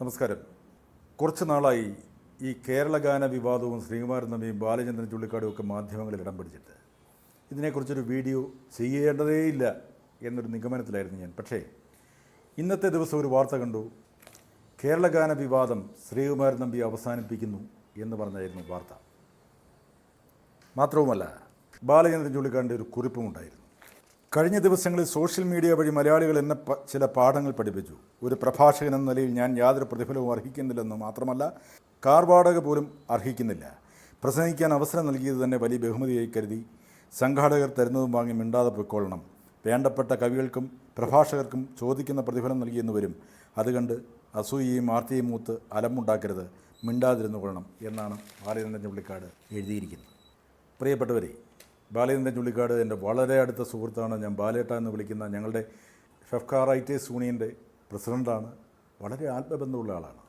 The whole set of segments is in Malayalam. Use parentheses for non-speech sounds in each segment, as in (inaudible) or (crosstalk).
നമസ്കാരം. കുറച്ച് നാളായി ഈ കേരളഗാന വിവാദവും ശ്രീകുമാരൻ തമ്മിയും ബാലചന്ദ്രൻ ചുള്ളിക്കാടും ഒക്കെ മാധ്യമങ്ങളിൽ ഇടം പിടിച്ചിട്ട്. ഇതിനെക്കുറിച്ചൊരു വീഡിയോ ചെയ്യേണ്ടതേയില്ല എന്നൊരു നിഗമനത്തിലായിരുന്നു ഞാൻ. പക്ഷേ ഇന്നത്തെ ദിവസം ഒരു വാർത്ത കണ്ടു. കേരള ഗാന വിവാദം ശ്രീകുമാരൻ നമ്പി അവസാനിപ്പിക്കുന്നു എന്ന് പറഞ്ഞായിരുന്നു വാർത്ത. മാത്രവുമല്ല ബാലചന്ദ്രൻ ചുള്ളിക്കാടിന്റെ ഒരു കുറിപ്പും ഉണ്ടായിരുന്നു. കഴിഞ്ഞ ദിവസങ്ങളിൽ സോഷ്യൽ മീഡിയ വഴി മലയാളികൾ എന്നെ ചില പാഠങ്ങൾ പഠിപ്പിച്ചു. ഒരു പ്രഭാഷകൻ എന്ന നിലയിൽ ഞാൻ യാതൊരു പ്രതിഫലവും അർഹിക്കുന്നില്ലെന്ന് മാത്രമല്ല കാർ വാടക പോലും അർഹിക്കുന്നില്ല. പ്രസംഗിക്കാൻ അവസരം നൽകിയത് തന്നെ വലിയ ബഹുമതിയായി കരുതി. സംഘാടകർ തരുന്നതും വാങ്ങി മിണ്ടാതെ പൊയ്ക്കൊള്ളണം. വേണ്ടപ്പെട്ട കവികൾക്കും പ്രഭാഷകർക്കും ചോദിക്കുന്ന പ്രതിഫലം നൽകിയെന്ന് വരും. അത് കണ്ട് അസൂയയും ആർത്തിയും മൂത്ത് അലമുണ്ടാക്കരുത് മിണ്ടാതിരുന്നു കൊള്ളണം എന്നാണ് ബാലചന്ദ്രൻ ചുള്ളിക്കാട് എഴുതിയിരിക്കുന്നത്. പ്രിയപ്പെട്ടവരെ ബാലചന്ദ്രൻ ചുള്ളിക്കാട് എന്റെ വളരെ അടുത്ത സുഹൃത്താണ്. ഞാൻ ബാലേട്ട എന്ന് വിളിക്കുന്ന ഞങ്ങളുടെ ഫെഫ്ക റൈറ്റേഴ്സ് യൂണിയന്റെ പ്രസിഡന്റാണ് വളരെ ആത്മബന്ധമുള്ള ആളാണ്.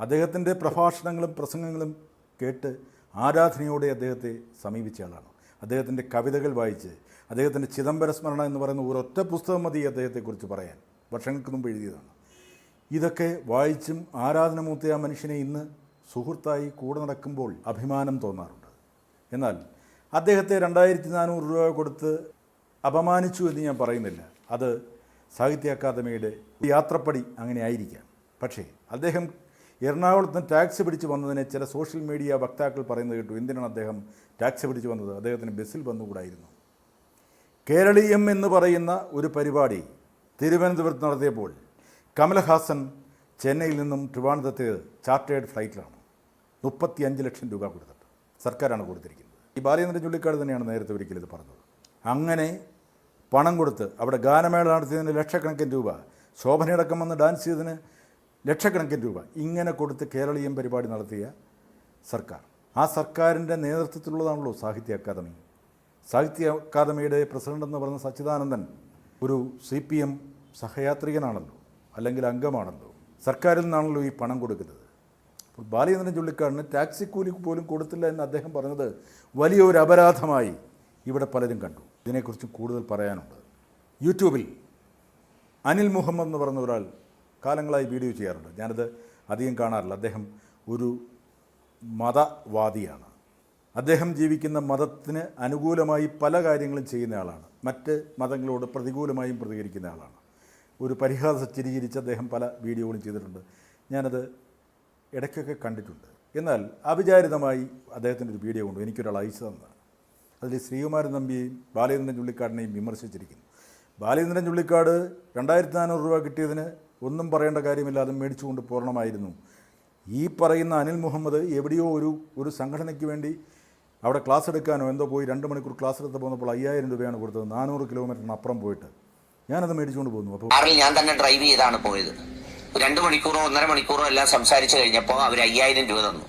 അദ്ദേഹത്തിന്റെ പ്രഭാഷണങ്ങളും പ്രസംഗങ്ങളും കേട്ട് ആരാധനയോടെ അദ്ദേഹത്തെ സമീപിച്ച ആളാണ്. അദ്ദേഹത്തിന്റെ കവിതകൾ വായിച്ച് അദ്ദേഹത്തിന്റെ ചിദംബര സ്മരണ എന്ന് പറയുന്ന ഒരൊറ്റ പുസ്തകം മതി അദ്ദേഹത്തെക്കുറിച്ച് പറയാൻ. വർഷങ്ങൾക്ക് മുമ്പ് എഴുതിയതാണ്. ഇതൊക്കെ വായിച്ചും ആരാധനമൂർത്തിയ ആ മനുഷ്യനെ ഇന്ന് സുഹൃത്തായി കൂടെ നടക്കുമ്പോൾ അഭിമാനം തോന്നാറുണ്ട്. എന്നാൽ അദ്ദേഹത്തെ രണ്ടായിരത്തി നാനൂറ് രൂപ കൊടുത്ത് അപമാനിച്ചു എന്ന് ഞാൻ പറയുന്നില്ല. അത് സാഹിത്യ അക്കാദമിയുടെ യാത്രപ്പടി അങ്ങനെ ആയിരിക്കാം. പക്ഷേ അദ്ദേഹം എറണാകുളത്ത് നിന്ന് ടാക്സി പിടിച്ച് വന്നതിനെ ചില സോഷ്യൽ മീഡിയ വക്താക്കൾ പറയുന്നത് കേട്ടു. എന്തിനാണ് അദ്ദേഹം ടാക്സി പിടിച്ച് വന്നത്? അദ്ദേഹത്തിന് ബസ്സിൽ വന്നുകൂടായിരുന്നു. കേരളീയം എന്ന് പറയുന്ന ഒരു പരിപാടി തിരുവനന്തപുരത്ത് നടത്തിയപ്പോൾ കമൽഹാസൻ ചെന്നൈയിൽ നിന്നും ട്രിവാൻഡ്രത്തേത് ചാർട്ടേഡ് ഫ്ലൈറ്റിലാണ്. മുപ്പത്തി അഞ്ച് ലക്ഷം രൂപ കൊടുത്തിട്ട് സർക്കാരാണ് കൊടുത്തിരിക്കുന്നത്. ഈ ബാലചന്ദ്രൻ ചുള്ളിക്കാട് തന്നെയാണ് നേരത്തെ ഒരിക്കലും ഇത് പറഞ്ഞത്. അങ്ങനെ പണം കൊടുത്ത് അവിടെ ഗാനമേള നടത്തിയതിന് ലക്ഷക്കണക്കിന് രൂപ ശോഭനയടക്കം വന്ന് ഡാൻസ് ചെയ്തതിന് ലക്ഷക്കണക്കിന് രൂപ ഇങ്ങനെ കൊടുത്ത് കേരളീയം പരിപാടി നടത്തിയ സർക്കാർ. ആ സർക്കാരിന്റെ നേതൃത്വത്തിലുള്ളതാണല്ലോ സാഹിത്യ അക്കാദമി. സാഹിത്യ അക്കാദമിയുടെ പ്രസിഡന്റ് എന്ന് പറയുന്ന സച്ചിദാനന്ദൻ ഒരു സി പി എം സഹയാത്രികനാണല്ലോ അല്ലെങ്കിൽ അംഗമാണല്ലോ. സർക്കാരിൽ നിന്നാണല്ലോ ഈ പണം കൊടുക്കുന്നത്. അപ്പോൾ ബാലചന്ദ്രൻ ചുള്ളിക്കാടിന് ടാക്സി കൂലി പോലും കൊടുത്തില്ല എന്ന് അദ്ദേഹം പറഞ്ഞത് വലിയൊരു അപരാധമായി ഇവിടെ പലരും കണ്ടു. ഇതിനെക്കുറിച്ച് കൂടുതൽ പറയാനുണ്ട്. യൂട്യൂബിൽ അനിൽ മുഹമ്മദ് എന്ന് പറഞ്ഞ ഒരാൾ കാലങ്ങളായി വീഡിയോ ചെയ്യാറുണ്ട്. ഞാനത് അധികം കാണാറില്ല. അദ്ദേഹം ഒരു മതവാദിയാണ്. അദ്ദേഹം ജീവിക്കുന്ന മതത്തിന് അനുകൂലമായി പല കാര്യങ്ങളും ചെയ്യുന്ന ആളാണ്. മറ്റ് മതങ്ങളോട് പ്രതികൂലമായും പ്രതികരിക്കുന്ന ആളാണ്. ഒരു പരിഹാസ ചിരിചിരിച്ച് അദ്ദേഹം പല വീഡിയോകളും ചെയ്തിട്ടുണ്ട്. ഞാനത് ഇടയ്ക്കൊക്കെ കണ്ടിട്ടുണ്ട്. എന്നാൽ അവിചാരിതമായി അദ്ദേഹത്തിന്റെ ഒരു വീഡിയോ കൊണ്ടു എനിക്കൊരാൾ അയച്ചു തന്നതാണ്. അതിൽ ശ്രീകുമാരൻ നമ്പിയെയും ബാലചന്ദ്രൻ ചുള്ളിക്കാടിനെയും വിമർശിച്ചിരിക്കുന്നു. ബാലചന്ദ്രൻ ചുള്ളിക്കാട് രണ്ടായിരത്തി നാനൂറ് രൂപ കിട്ടിയതിന് ഒന്നും പറയേണ്ട കാര്യമില്ല അത് മേടിച്ചുകൊണ്ട് പൂർണമായിരുന്നു ഈ പറയുന്ന അനിൽ മുഹമ്മദ് എവിടെയോ ഒരു ഒരു സംഘടനയ്ക്ക് വേണ്ടി അവിടെ ക്ലാസ് എടുക്കാനോ എന്തോ പോയി രണ്ട് മണിക്കൂർ ക്ലാസ് എടുത്ത് പോകുന്നപ്പോൾ അയ്യായിരം രൂപയാണ് കൊടുത്തത്. നാനൂറ് കിലോമീറ്ററിന് അപ്പുറം പോയിട്ട് ഞാനത് മേടിച്ചുകൊണ്ട് പോകുന്നു. അപ്പോൾ ഞാൻ തന്നെ ഡ്രൈവ് ചെയ്താണ് പോയത്. രണ്ടു മണിക്കൂറോ ഒന്നര മണിക്കൂറോ എല്ലാം സംസാരിച്ചു കഴിഞ്ഞപ്പോൾ അവർ അയ്യായിരം രൂപ തന്നു.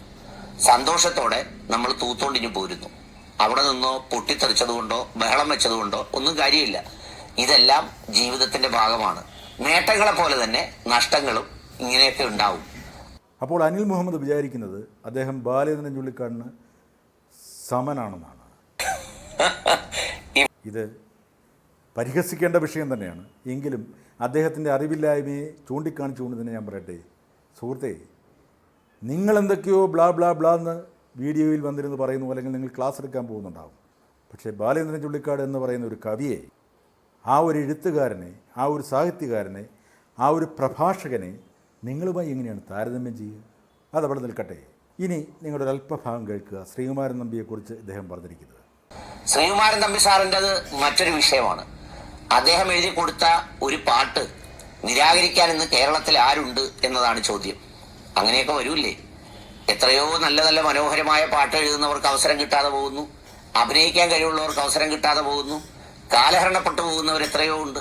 സന്തോഷത്തോടെ നമ്മൾ തൂത്തോണ്ടിഞ്ഞു പോരുന്നു. അവിടെ നിന്നോ പൊട്ടിത്തെറിച്ചതുകൊണ്ടോ ബഹളം വെച്ചതുകൊണ്ടോ ഒന്നും കാര്യമില്ല. ഇതെല്ലാം ജീവിതത്തിന്റെ ഭാഗമാണ്. നേട്ടങ്ങളെ പോലെ തന്നെ നഷ്ടങ്ങളും ഇങ്ങനെയൊക്കെ ഉണ്ടാവും. അപ്പോൾ അനിൽ മുഹമ്മദ് വിചാരിക്കുന്നത് അദ്ദേഹം ബാലചന്ദ്രൻ ചുള്ളിക്കാടിന് സമനാണെന്നാണ്. (laughs) ഇത് പരിഹസിക്കേണ്ട വിഷയം തന്നെയാണ്. എങ്കിലും അദ്ദേഹത്തിന്റെ അറിവില്ലായ്മയെ ചൂണ്ടിക്കാണിച്ചുകൊണ്ട് തന്നെ ഞാൻ പറയട്ടെ. സുഹൃത്തെ നിങ്ങളെന്തൊക്കെയോ ബ്ലാ ബ്ലാ ബ്ലാ എന്ന് വീഡിയോയിൽ വന്നിരുന്ന് പറയുന്നു അല്ലെങ്കിൽ നിങ്ങൾ ക്ലാസ് എടുക്കാൻ പോകുന്നുണ്ടാവും. പക്ഷേ ബാലേന്ദ്രൻ ചുള്ളിക്കാട് എന്ന് പറയുന്ന ഒരു കവിയെ ആ ഒരു എഴുത്തുകാരനെ ആ ഒരു സാഹിത്യകാരനെ ആ ഒരു പ്രഭാഷകനെ നിങ്ങളുമായി എങ്ങനെയാണ് താരതമ്യം ചെയ്യുക? അതവിടെ നിൽക്കട്ടെ. ഇനി നിങ്ങളുടെ അല്പഭാഗം കേൾക്കുക. ശ്രീകുമാരൻ നമ്പിയെക്കുറിച്ച് ഇദ്ദേഹം പറഞ്ഞിരിക്കുന്നത്. ശ്രീകുമാരൻ തമ്പി സാറിന്റെത് മറ്റൊരു വിഷയമാണ്. അദ്ദേഹം എഴുതി കൊടുത്ത ഒരു പാട്ട് നിരാകരിക്കാൻ ഇന്ന് കേരളത്തിൽ ആരുണ്ട് എന്നതാണ് ചോദ്യം. അങ്ങനെയൊക്കെ വരൂല്ലേ? എത്രയോ നല്ല നല്ല മനോഹരമായ പാട്ട് എഴുതുന്നവർക്ക് അവസരം കിട്ടാതെ പോകുന്നു. അഭിനയിക്കാൻ കഴിവുള്ളവർക്ക് അവസരം കിട്ടാതെ പോകുന്നു. കാലഹരണപ്പെട്ടു പോകുന്നവർ എത്രയോ ഉണ്ട്.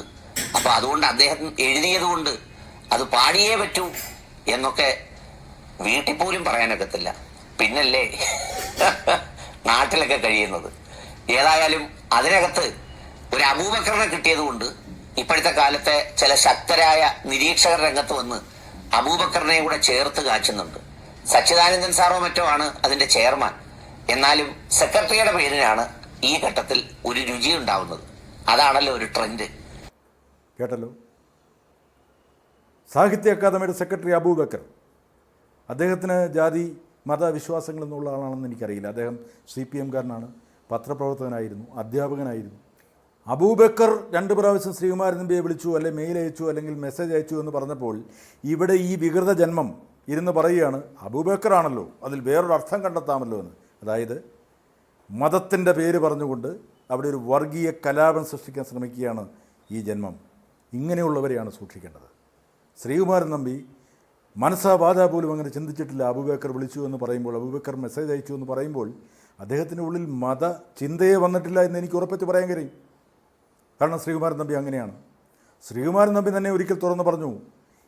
അപ്പൊ അതുകൊണ്ട് അദ്ദേഹം എഴുതിയതുകൊണ്ട് അത് പാടിയേ പറ്റൂ എന്നൊക്കെ വീട്ടിൽ പോലും പറയാനൊക്കത്തില്ല. പിന്നല്ലേ? നാട്ടിലൊക്കെ കഴിയുന്നത്. ഏതായാലും അതിനകത്ത് ഒരു അബൂബക്കറിനെ കിട്ടിയത് കൊണ്ട് ഇപ്പോഴത്തെ കാലത്തെ ചില ശക്തരായ നിരീക്ഷകർ രംഗത്ത് വന്ന് അബൂബക്കറിനെ കൂടെ ചേർത്ത് കാച്ചുന്നുണ്ട്. സച്ചിദാനന്ദൻ സാറോ മറ്റോ ആണ് അതിന്റെ ചെയർമാൻ. എന്നാലും സെക്രട്ടറിയുടെ പേരിനാണ് ഈ ഘട്ടത്തിൽ ഒരു രുചി ഉണ്ടാവുന്നത്. അതാണല്ലോ ഒരു ട്രെൻഡ്. കേട്ടല്ലോ? സാഹിത്യ അക്കാദമിയുടെ സെക്രട്ടറി അബൂബക്കർ. അദ്ദേഹത്തിന് ജാതി മതവിശ്വാസങ്ങളെന്നുള്ള ആളാണെന്ന് എനിക്കറിയില്ല. അദ്ദേഹം സി പി എംകാരനാണ് പത്രപ്രവർത്തകനായിരുന്നു അധ്യാപകനായിരുന്നു. അബൂബക്കർ രണ്ട് പ്രാവശ്യം ശ്രീകുമാരൻ നമ്പിയെ വിളിച്ചു അല്ലെ മെയിൽ അയച്ചു അല്ലെങ്കിൽ മെസ്സേജ് അയച്ചു എന്ന് പറഞ്ഞപ്പോൾ ഇവിടെ ഈ വികൃത ജന്മം ഇരുന്ന് പറയുകയാണ് അബൂബക്കറാണല്ലോ അതിൽ വേറൊരു അർത്ഥം കണ്ടെത്താമല്ലോ എന്ന്. അതായത് മതത്തിന്റെ പേര് പറഞ്ഞുകൊണ്ട് അവിടെ ഒരു വർഗീയ കലാപം സൃഷ്ടിക്കാൻ ശ്രമിക്കുകയാണ് ഈ ജന്മം. ഇങ്ങനെയുള്ളവരെയാണ് സൂക്ഷിക്കേണ്ടത്. ശ്രീകുമാരൻ നമ്പി മനസ്സാ ബാധ പോലും അങ്ങനെ ചിന്തിച്ചിട്ടില്ല അബൂബക്കർ വിളിച്ചു എന്ന് പറയുമ്പോൾ അബൂബക്കർ മെസ്സേജ് അയച്ചു എന്ന് പറയുമ്പോൾ അദ്ദേഹത്തിന്റെ ഉള്ളിൽ മത ചിന്തയെ വന്നിട്ടില്ല എന്ന് എനിക്ക് ഉറപ്പിച്ച് പറയാൻ കഴിയും. കാരണം ശ്രീകുമാരൻ നമ്പി അങ്ങനെയാണ്. ശ്രീകുമാരൻ നമ്പി തന്നെ ഒരിക്കൽ തുറന്നു പറഞ്ഞു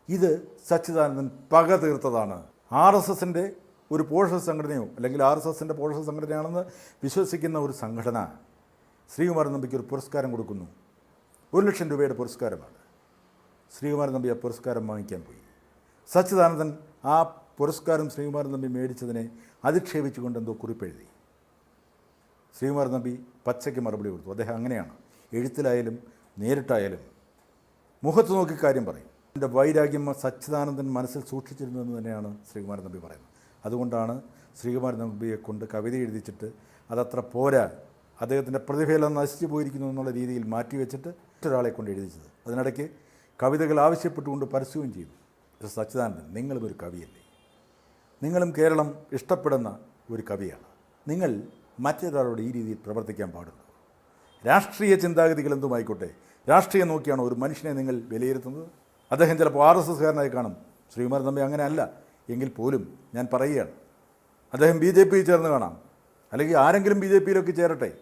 ഇത് സച്ചിദാനന്ദൻ പക തീർത്തതാണ്. ആർ എസ് എസിന്റെ ഒരു പോഷക സംഘടനയോ അല്ലെങ്കിൽ ആർ എസ് എസിന്റെ പോഷക സംഘടനയാണെന്ന് വിശ്വസിക്കുന്ന ഒരു സംഘടന ശ്രീകുമാരൻ നമ്പിക്ക് ഒരു പുരസ്കാരം കൊടുക്കുന്നു. ഒരു ലക്ഷം രൂപയുടെ പുരസ്കാരമാണ്. ശ്രീകുമാരൻ നമ്പി ആ പുരസ്കാരം വാങ്ങിക്കാൻ പോയി. സച്ചിദാനന്ദൻ ആ പുരസ്കാരം ശ്രീകുമാരൻ നമ്പി മേടിച്ചതിനെ അധിക്ഷേപിച്ചുകൊണ്ട് എന്തോ കുറിപ്പെഴുതി. ശ്രീകുമാരൻ നമ്പി പച്ചയ്ക്ക് മറുപടി കൊടുത്തു. അദ്ദേഹം അങ്ങനെയാണ്. എഴുത്തിലായാലും നേരിട്ടായാലും മുഖത്ത് നോക്കി കാര്യം പറയും. എന്റെ വൈരാഗ്യം സച്ചിദാനന്ദൻ മനസ്സിൽ സൂക്ഷിച്ചിരുന്നതെന്ന് തന്നെയാണ് ശ്രീകുമാരൻ നമ്പി പറയുന്നത്. അതുകൊണ്ടാണ് ശ്രീകുമാരൻ നമ്പിയെ കൊണ്ട് കവിത എഴുതിച്ചിട്ട് അതത്ര പോരാ അദ്ദേഹത്തിന്റെ പ്രതിഭയെല്ലാം നശിച്ചു പോയിരിക്കുന്നു എന്നുള്ള രീതിയിൽ മാറ്റിവെച്ചിട്ട് മറ്റൊരാളെ കൊണ്ട് എഴുതിച്ചത്. അതിനിടയ്ക്ക് കവിതകൾ ആവശ്യപ്പെട്ടുകൊണ്ട് പരസ്യവും ചെയ്തു. സച്ചിദാനന്ദൻ നിങ്ങളും ഒരു കവിയല്ലേ? നിങ്ങളും കേരളം ഇഷ്ടപ്പെടുന്ന ഒരു കവിയാണ്. നിങ്ങൾ മറ്റൊരാളോട് ഈ രീതിയിൽ പ്രവർത്തിക്കാൻ പാടുള്ളൂ രാഷ്ട്രീയ ചിന്താഗതികൾ എന്തുമായിക്കോട്ടെ? രാഷ്ട്രീയം നോക്കിയാണ് ഒരു മനുഷ്യനെ നിങ്ങൾ വിലയിരുത്തുന്നത്? അദ്ദേഹം ചിലപ്പോൾ ആർ എസ് എസ്കാരനായി കാണും. ശ്രീകുമാരൻ തമ്പി അങ്ങനെ അല്ല എങ്കിൽ പോലും ഞാൻ പറയുകയാണ്. അദ്ദേഹം ബി ജെ പിയിൽ ചേർന്ന് കാണാം. അല്ലെങ്കിൽ ആരെങ്കിലും ബി ജെ പിയിലൊക്കെ ചേരട്ടെ.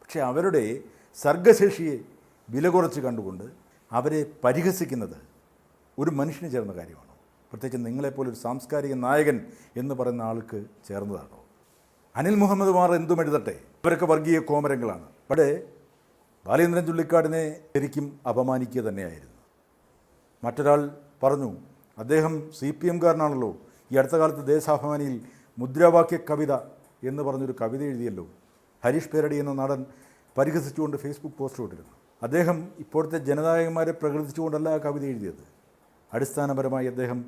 പക്ഷേ അവരുടെ സർഗശേഷിയെ വില കുറച്ച് കണ്ടുകൊണ്ട് അവരെ പരിഹസിക്കുന്നത് ഒരു മനുഷ്യന് ചേർന്ന കാര്യമാണോ? പ്രത്യേകിച്ച് നിങ്ങളെപ്പോലൊരു സാംസ്കാരിക നായകൻ എന്ന് പറയുന്ന ആൾക്ക് ചേർന്നതാണോ? അനിൽ മുഹമ്മദ് മാർ എന്തും എഴുതട്ടെ? ഇവരൊക്കെ വർഗീയ കോമരങ്ങളാണ്. അവിടെ ബാലേന്ദ്രൻ ചുള്ളിക്കാടിനെ ശരിക്കും അപമാനിക്കുക തന്നെയായിരുന്നു. മറ്റൊരാൾ പറഞ്ഞു അദ്ദേഹം സി പി എംകാരനാണല്ലോ ഈ അടുത്ത കാലത്ത് ദേശാഭിമാനിയിൽ മുദ്രാവാക്യ കവിത എന്ന് പറഞ്ഞൊരു കവിത എഴുതിയല്ലോ. ഹരീഷ് പേരടി എന്ന നടൻ പരിഹസിച്ചുകൊണ്ട് ഫേസ്ബുക്ക് പോസ്റ്റ് ഇട്ടിരുന്നു. അദ്ദേഹം ഇപ്പോഴത്തെ ജനനായകന്മാരെ പ്രകൃതിച്ചുകൊണ്ടല്ല ആ കവിത എഴുതിയത്. അടിസ്ഥാനപരമായി അദ്ദേഹം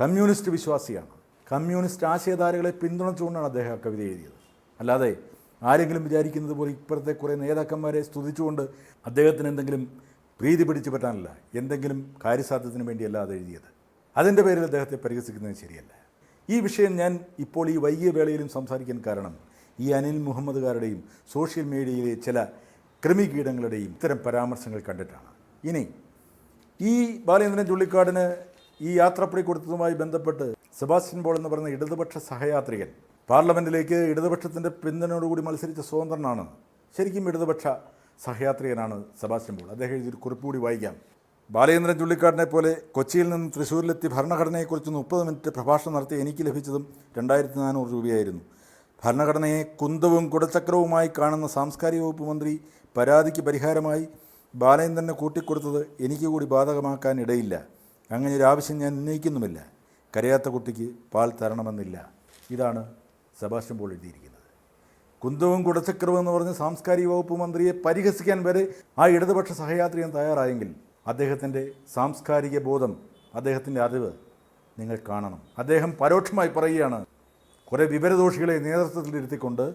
കമ്മ്യൂണിസ്റ്റ് വിശ്വാസിയാണ്. കമ്മ്യൂണിസ്റ്റ് ആശയധാരകളെ പിന്തുണച്ചുകൊണ്ടാണ് അദ്ദേഹം ആ കവിത എഴുതിയത്. അല്ലാതെ ആരെങ്കിലും വിചാരിക്കുന്നത് പോലെ ഇപ്പോഴത്തെ കുറേ നേതാക്കന്മാരെ സ്തുതിച്ചുകൊണ്ട് അദ്ദേഹത്തിന് എന്തെങ്കിലും പ്രീതി പിടിച്ചു പറ്റാനല്ല എന്തെങ്കിലും കാര്യസാധ്യത്തിന് വേണ്ടിയല്ല അത് എഴുതിയത്. അതിന്റെ പേരിൽ അദ്ദേഹത്തെ പരിഹസിക്കുന്നത് ശരിയല്ല. ഈ വിഷയം ഞാൻ ഇപ്പോൾ ഈ വൈകിയ വേളയിലും സംസാരിക്കാൻ കാരണം ഈ അനിൽ മുഹമ്മദുകാരുടെയും സോഷ്യൽ മീഡിയയിലെ ചില കൃമികീടങ്ങളുടെയും ഇത്തരം പരാമർശങ്ങൾ കണ്ടിട്ടാണ്. ഇനി ഈ ബാലേന്ദ്രൻ ചുള്ളിക്കാടിന് ഈ യാത്രപ്പടി കൊടുത്തതുമായി ബന്ധപ്പെട്ട് സെബാസ്റ്റ്യൻ ബോൾ എന്ന് പറയുന്ന ഇടതുപക്ഷ സഹയാത്രികൻ പാർലമെന്റിലേക്ക് ഇടതുപക്ഷത്തിന്റെ പിന്തുണയോടുകൂടി മത്സരിച്ച സ്വതന്ത്രനാണ് ശരിക്കും ഇടതുപക്ഷ സഹയാത്രികനാണ് സെബാസ്റ്റ്യൻ പോൾ. അദ്ദേഹം എഴുതിയൊരു കുറിപ്പ് കൂടി വായിക്കാം. ബാലചന്ദ്രൻ ചുള്ളിക്കാടിനെ പോലെ കൊച്ചിയിൽ നിന്ന് തൃശ്ശൂരിലെത്തി ഭരണഘടനയെക്കുറിച്ച് മുപ്പത് മിനിറ്റ് പ്രഭാഷണം നടത്തി എനിക്ക് ലഭിച്ചതും രണ്ടായിരത്തി നാനൂറ് രൂപയായിരുന്നു. ഭരണഘടനയെ കുന്തവും കുടച്ചക്രവുമായി കാണുന്ന സാംസ്കാരിക വകുപ്പ് മന്ത്രി പരാതിക്ക് പരിഹാരമായി ബാലചന്ദ്രനെ കൂട്ടിക്കൊടുത്തത് എനിക്ക് കൂടി ബാധകമാക്കാൻ ഇടയില്ല അങ്ങനെ ഒരു ആവശ്യം ഞാൻ ഉന്നയിക്കുന്നുമില്ല. കരയാത്ത കുട്ടിക്ക് പാൽ തരണമെന്നില്ല. ഇതാണ് സെബാസ്റ്റ്യൻ പോൾ എഴുതിയിരിക്കുന്നത്. കുന്തവും കുടച്ചക്രവും എന്ന് പറഞ്ഞ് സാംസ്കാരിക വകുപ്പ് മന്ത്രിയെ പരിഹസിക്കാൻ വരെ ആ ഇടതുപക്ഷ സഹയാത്രികൻ തയ്യാറായെങ്കിൽ അദ്ദേഹത്തിന്റെ സാംസ്കാരിക ബോധം അദ്ദേഹത്തിന്റെ അറിവ് നിങ്ങൾ കാണണം. അദ്ദേഹം പരോക്ഷമായി പറയുകയാണ് കുറേ വിവരദോഷികളെ നേതൃത്വത്തിലിരുത്തിക്കൊണ്ട്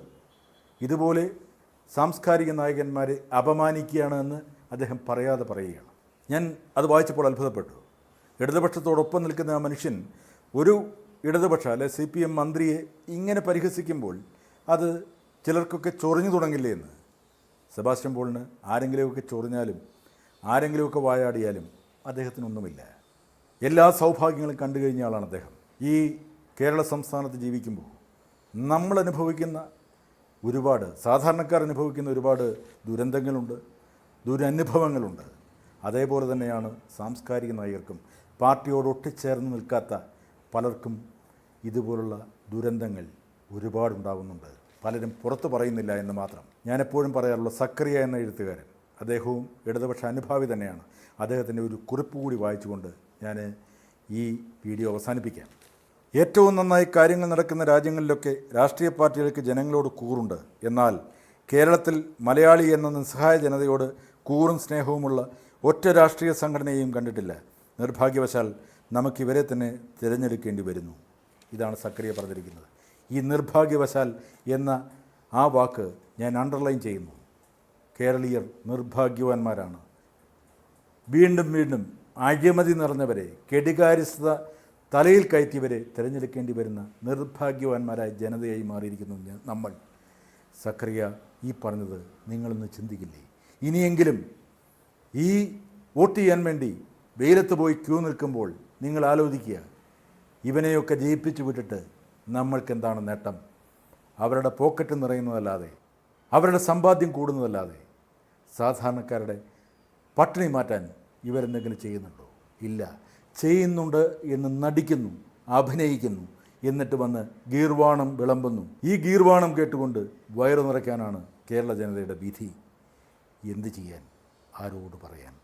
ഇതുപോലെ സാംസ്കാരിക നായകന്മാരെ അപമാനിക്കുകയാണ് എന്ന് അദ്ദേഹം പറയാതെ പറയുകയാണ്. ഞാൻ അത് വായിച്ചപ്പോൾ അത്ഭുതപ്പെട്ടു. ഇടതുപക്ഷത്തോടൊപ്പം നിൽക്കുന്ന ആ മനുഷ്യൻ ഒരു ഇടതുപക്ഷ അല്ലെ സി പി എം മന്ത്രിയെ ഇങ്ങനെ പരിഹസിക്കുമ്പോൾ അത് ചിലർക്കൊക്കെ ചൊറിഞ്ഞു തുടങ്ങില്ലേ എന്ന്? സെബാസ്റ്റ്യൻ പോളിന് ആരെങ്കിലുമൊക്കെ ചൊറിഞ്ഞാലും ആരെങ്കിലുമൊക്കെ വായാടിയാലും അദ്ദേഹത്തിനൊന്നുമില്ല. എല്ലാ സൗഭാഗ്യങ്ങളും കണ്ടു കഴിഞ്ഞ ആളാണ് അദ്ദേഹം. ഈ കേരള സംസ്ഥാനത്ത് ജീവിക്കുമ്പോൾ നമ്മൾ അനുഭവിക്കുന്ന ഒരുപാട് സാധാരണക്കാർ അനുഭവിക്കുന്ന ഒരുപാട് ദുരന്തങ്ങളുണ്ട് ദുരനുഭവങ്ങളുണ്ട്. അതേപോലെ തന്നെയാണ് സാംസ്കാരിക നായകർക്കും പാർട്ടിയോട് ഒട്ടിച്ചേർന്ന് നിൽക്കാത്ത പലർക്കും ഇതുപോലുള്ള ദുരന്തങ്ങൾ ഒരുപാടുണ്ടാകുന്നുണ്ട് പലരും പുറത്തു പറയുന്നില്ല എന്ന് മാത്രം. ഞാനെപ്പോഴും പറയാറുള്ള സക്രിയ എന്ന എഴുത്തുകാരൻ അദ്ദേഹവും ഇടതുപക്ഷ അനുഭാവി തന്നെയാണ്. അദ്ദേഹത്തിന്റെ ഒരു കുറിപ്പ് കൂടി വായിച്ചുകൊണ്ട് ഞാൻ ഈ വീഡിയോ അവസാനിപ്പിക്കാം. ഏറ്റവും നന്നായി കാര്യങ്ങൾ നടക്കുന്ന രാജ്യങ്ങളിലൊക്കെ രാഷ്ട്രീയ പാർട്ടികൾക്ക് ജനങ്ങളോട് കൂറുണ്ട്. എന്നാൽ കേരളത്തിൽ മലയാളി എന്ന നിസ്സഹായ ജനതയോട് കൂറും സ്നേഹവുമുള്ള ഒറ്റ രാഷ്ട്രീയ സംഘടനയെയും കണ്ടിട്ടില്ല. നിർഭാഗ്യവശാൽ നമുക്കിവരെ തന്നെ തിരഞ്ഞെടുക്കേണ്ടി വരുന്നു. ഇതാണ് സക്രിയ പറഞ്ഞിരിക്കുന്നത്. ഈ നിർഭാഗ്യവശാൽ എന്ന ആ വാക്ക് ഞാൻ അണ്ടർലൈൻ ചെയ്യുന്നു. കേരളീയർ നിർഭാഗ്യവാന്മാരാണ്. വീണ്ടും വീണ്ടും അഴിമതി നിറഞ്ഞവരെ കെടികാരിസ്ഥത തലയിൽ കയറ്റിയവരെ തിരഞ്ഞെടുക്കേണ്ടി വരുന്ന നിർഭാഗ്യവാന്മാരായ ജനതയായി മാറിയിരിക്കുന്നു നമ്മൾ. സക്രിയ ഈ പറഞ്ഞത് നിങ്ങളൊന്ന് ചിന്തിക്കില്ലേ? ഇനിയെങ്കിലും ഈ വോട്ട് ചെയ്യാൻ വേണ്ടി വെയിലത്ത് പോയി ക്യൂ നിൽക്കുമ്പോൾ നിങ്ങൾ ആലോചിക്കുക. ഇവനെയൊക്കെ ജയിപ്പിച്ചു വിട്ടിട്ട് നമ്മൾക്കെന്താണ് നേട്ടം? അവരുടെ പോക്കറ്റ് നിറയുന്നതല്ലാതെ അവരുടെ സമ്പാദ്യം കൂടുന്നതല്ലാതെ സാധാരണക്കാരുടെ പട്ടിണി മാറ്റാൻ ഇവരെന്തെങ്കിലും ചെയ്യുന്നുണ്ടോ? ഇല്ല. ചെയ്യുന്നുണ്ട് എന്ന് നടിക്കുന്നു അഭിനയിക്കുന്നു എന്നിട്ട് വന്ന് ഗീർവാണം വിളമ്പുന്നു. ഈ ഗീർവാണം കേട്ടുകൊണ്ട് വയറു നിറയ്ക്കാനാണ് കേരള ജനതയുടെ വിധി. എന്ത് ചെയ്യാൻ? ആരോട് പറയാൻ?